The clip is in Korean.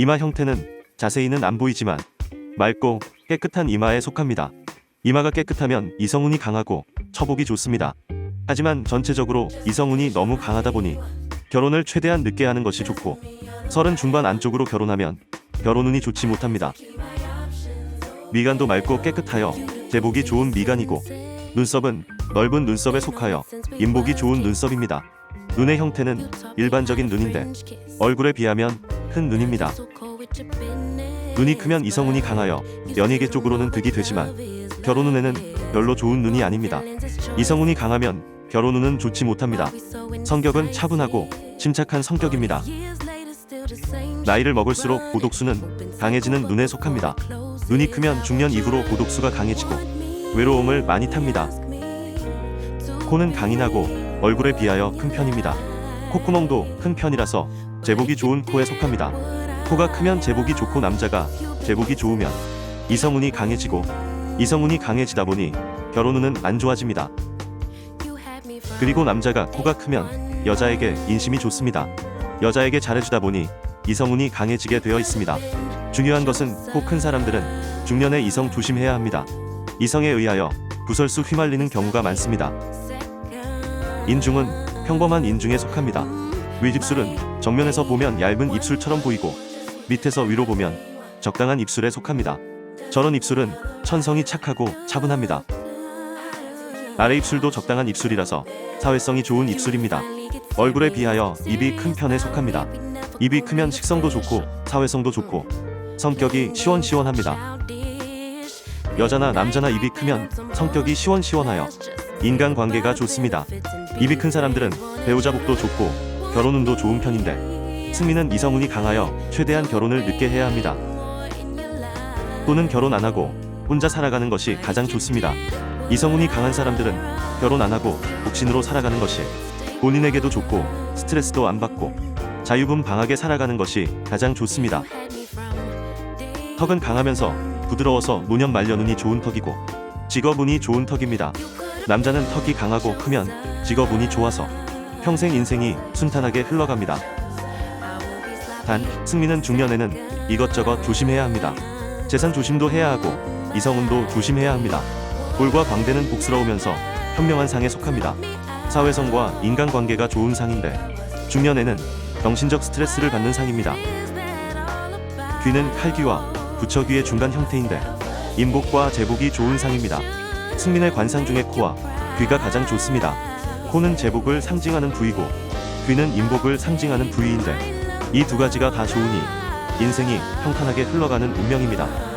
이마 형태는 자세히는 안 보이지만 맑고 깨끗한 이마에 속합니다. 이마가 깨끗하면 이성운이 강하고 처복이 좋습니다. 하지만 전체적으로 이성운이 너무 강하다 보니 결혼을 최대한 늦게 하는 것이 좋고 서른 중반 안쪽으로 결혼하면 결혼운이 좋지 못합니다. 미간도 맑고 깨끗하여 제복이 좋은 미간이고 눈썹은 넓은 눈썹에 속하여 인복이 좋은 눈썹입니다. 눈의 형태는 일반적인 눈인데 얼굴에 비하면 큰 눈입니다. 눈이 크면 이성운이 강하여 연예계 쪽으로는 득이 되지만 결혼 운에는 별로 좋은 눈이 아닙니다. 이성운이 강하면 결혼 운은 좋지 못합니다. 성격은 차분하고 침착한 성격입니다. 나이를 먹을수록 고독수는 강해지는 눈에 속합니다. 눈이 크면 중년 이후로 고독수가 강해지고 외로움을 많이 탑니다. 코는 강인하고 얼굴에 비하여 큰 편입니다. 콧구멍도 큰 편이라서 제복이 좋은 코에 속합니다. 코가 크면 제복이 좋고 남자가 제복이 좋으면 이성운이 강해지고 이성운이 강해지다 보니 결혼운은 안 좋아집니다. 그리고 남자가 코가 크면 여자에게 인심이 좋습니다. 여자에게 잘해주다 보니 이성운이 강해지게 되어 있습니다. 중요한 것은 코 큰 사람들은 중년에 이성 조심해야 합니다. 이성에 의하여 구설수 휘말리는 경우가 많습니다. 인중은 평범한 인중에 속합니다. 윗입술은 정면에서 보면 얇은 입술처럼 보이고 밑에서 위로 보면 적당한 입술에 속합니다. 저런 입술은 천성이 착하고 차분합니다. 아래 입술도 적당한 입술이라서 사회성이 좋은 입술입니다. 얼굴에 비하여 입이 큰 편에 속합니다. 입이 크면 식성도 좋고 사회성도 좋고 성격이 시원시원합니다. 여자나 남자나 입이 크면 성격이 시원시원하여 인간관계가 좋습니다. 입이 큰 사람들은 배우자 복도 좋고 결혼 운도 좋은 편인데 승민은 이성운이 강하여 최대한 결혼을 늦게 해야 합니다. 또는 결혼 안 하고 혼자 살아가는 것이 가장 좋습니다. 이성운이 강한 사람들은 결혼 안 하고 독신으로 살아가는 것이 본인에게도 좋고 스트레스도 안 받고 자유분 방하게 살아가는 것이 가장 좋습니다. 턱은 강하면서 부드러워서 노년 말년운이 좋은 턱이고 직업운이 좋은 턱입니다. 남자는 턱이 강하고 크면 직업운이 좋아서 평생 인생이 순탄하게 흘러갑니다. 단 승민은 중년에는 이것저것 조심해야 합니다. 재산 조심도 해야 하고 이성운도 조심해야 합니다. 볼과 광대는 복스러우면서 현명한 상에 속합니다. 사회성과 인간관계가 좋은 상인데 중년에는 정신적 스트레스를 받는 상입니다. 귀는 칼귀와 부처귀의 중간 형태인데 인복과 제복이 좋은 상입니다. 승민의 관상 중에 코와 귀가 가장 좋습니다. 코는 제복을 상징하는 부위고 귀는 인복을 상징하는 부위인데 이 두 가지가 다 좋으니 인생이 평탄하게 흘러가는 운명입니다.